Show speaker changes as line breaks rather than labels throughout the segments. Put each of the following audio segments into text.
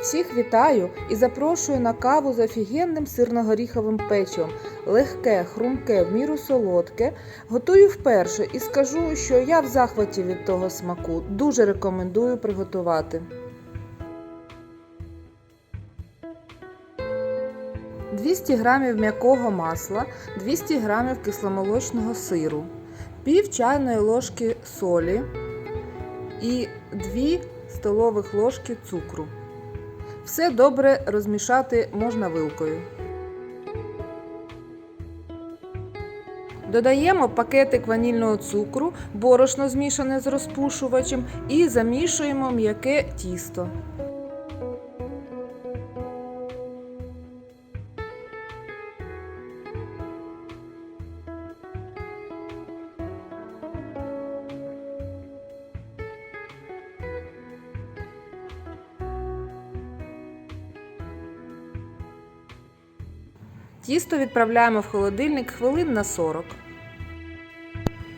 Всіх вітаю і запрошую на каву з офігенним сирно-горіховим печивом. Легке, хрумке, в міру солодке. Готую вперше і скажу, що я в захваті від того смаку. Дуже рекомендую приготувати. 200 г м'якого масла, 200 г кисломолочного сиру, пів чайної ложки солі і 2 столових ложки цукру. Все добре розмішати можна вилкою. Додаємо пакетик ванільного цукру, борошно змішане з розпушувачем і замішуємо м'яке тісто. Тісто відправляємо в холодильник хвилин на 40.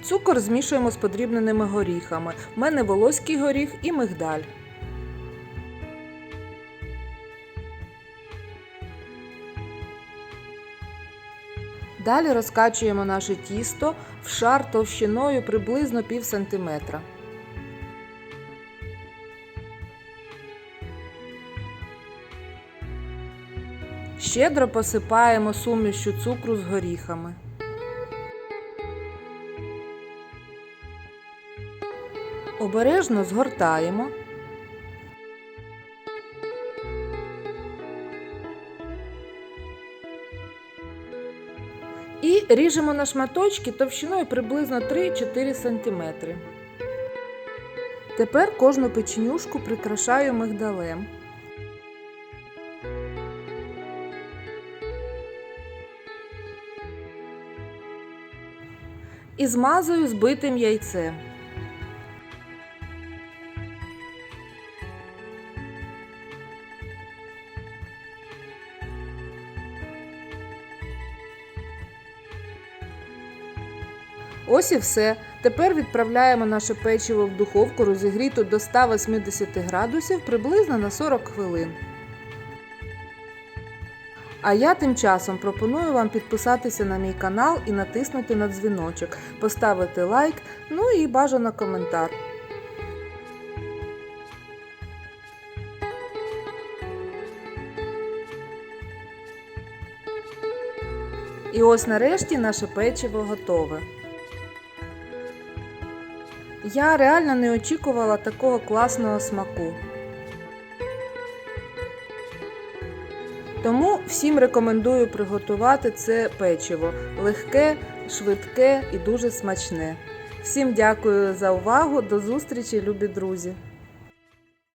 Цукор змішуємо з подрібненими горіхами. У мене волоський горіх і мигдаль. Далі розкачуємо наше тісто в шар товщиною приблизно пів сантиметра. Щедро посипаємо сумішю цукру з горіхами. Обережно згортаємо. І ріжемо на шматочки товщиною приблизно 3-4 см. Тепер кожну печенюшку прикрашаю мигдалем. І змазую збитим яйцем. Ось і все. Тепер відправляємо наше печиво в духовку розігріту до 180 градусів приблизно на 40 хвилин. А я тим часом пропоную вам підписатися на мій канал і натиснути на дзвіночок, поставити лайк, ну і бажано коментар. І ось нарешті наше печиво готове. Я реально не очікувала такого класного смаку. Тому всім рекомендую приготувати це печиво легке, швидке і дуже смачне. Всім дякую за увагу. До зустрічі, любі друзі!